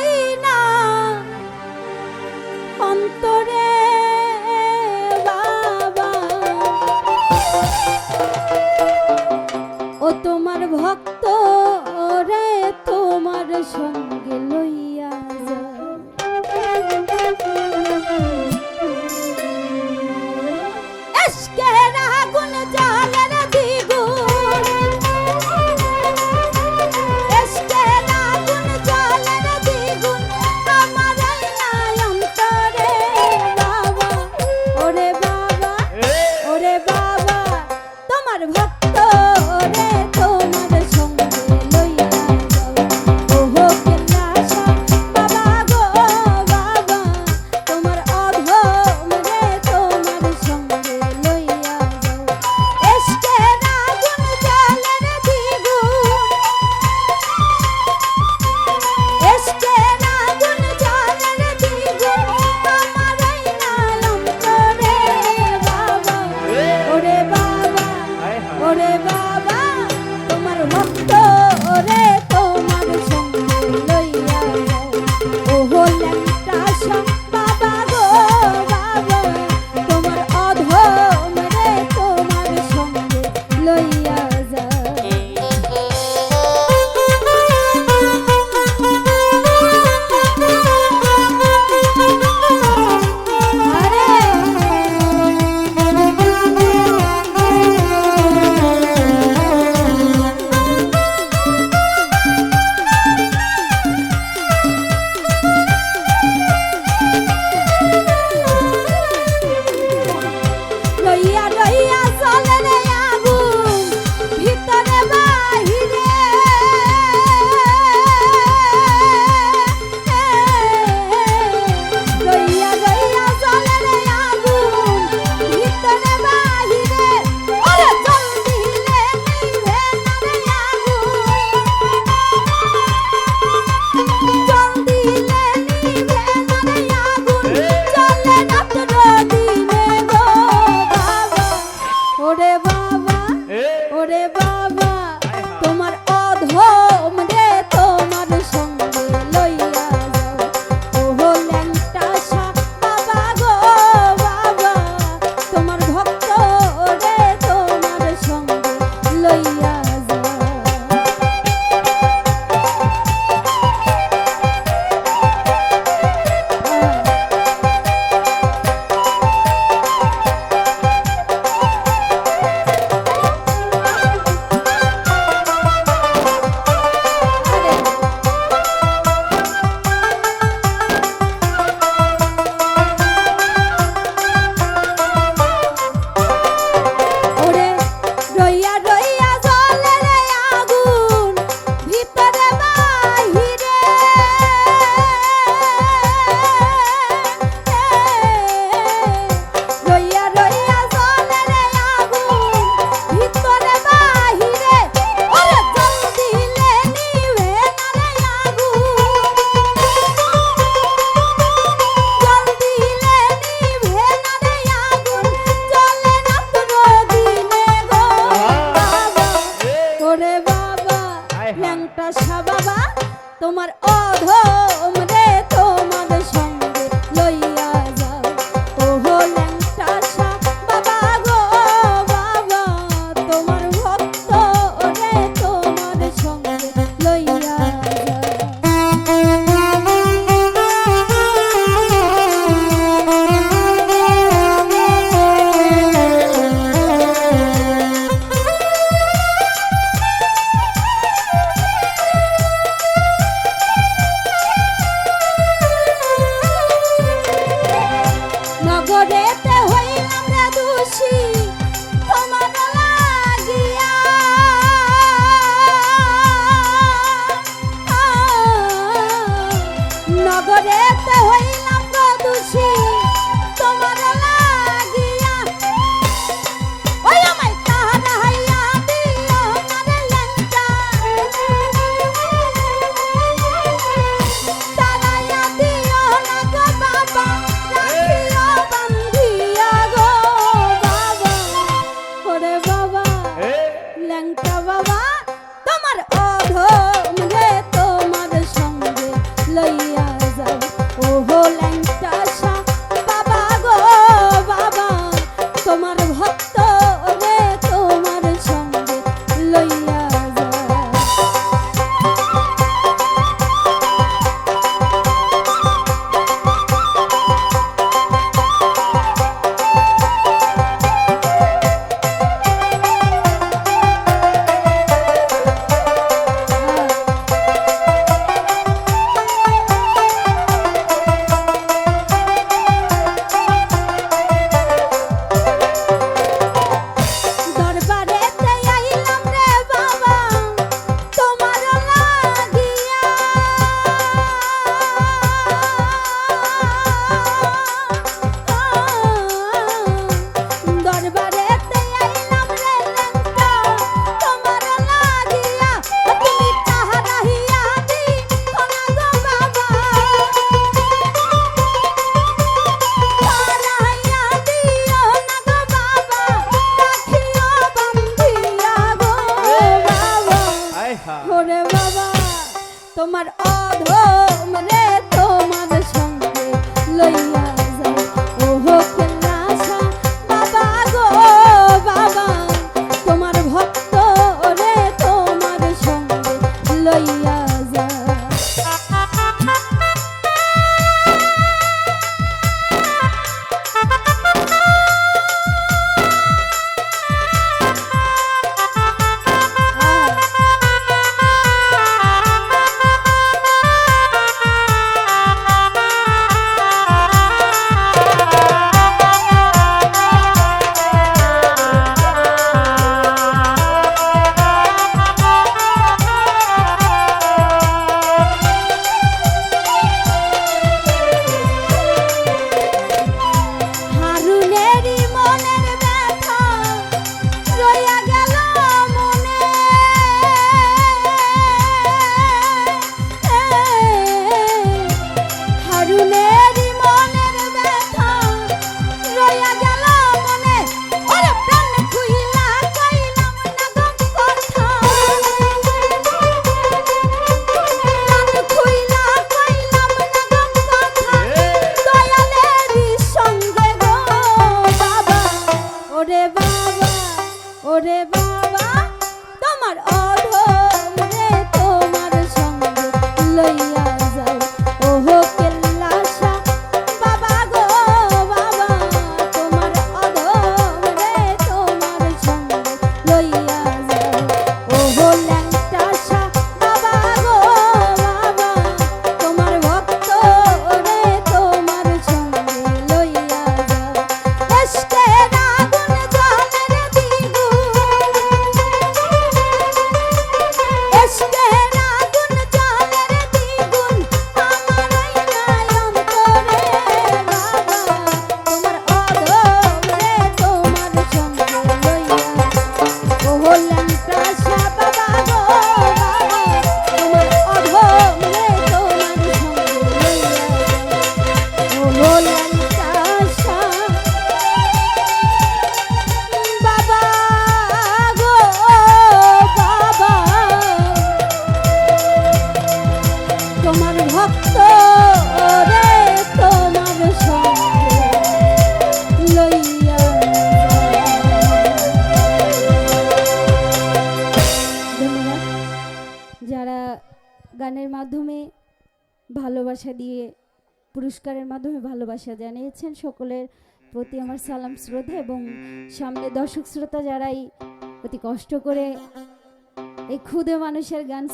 পাই না। অন্তরে বাবা। ভক্ত তোমার ভক্ত ওরে বাবা ওরে বাবা। ধরে মানে তোমার সঙ্গে লইয়া গানের মাধ্যমে ভালোবাসা দিয়ে, পুরস্কারের মাধ্যমে ভালোবাসা জানিয়েছেন সকলের প্রতি আমার সালাম শ্রদ্ধা এবং সামনে দর্শক শ্রোতা যারাই অতি কষ্ট করে এই ক্ষুদে মানুষের গান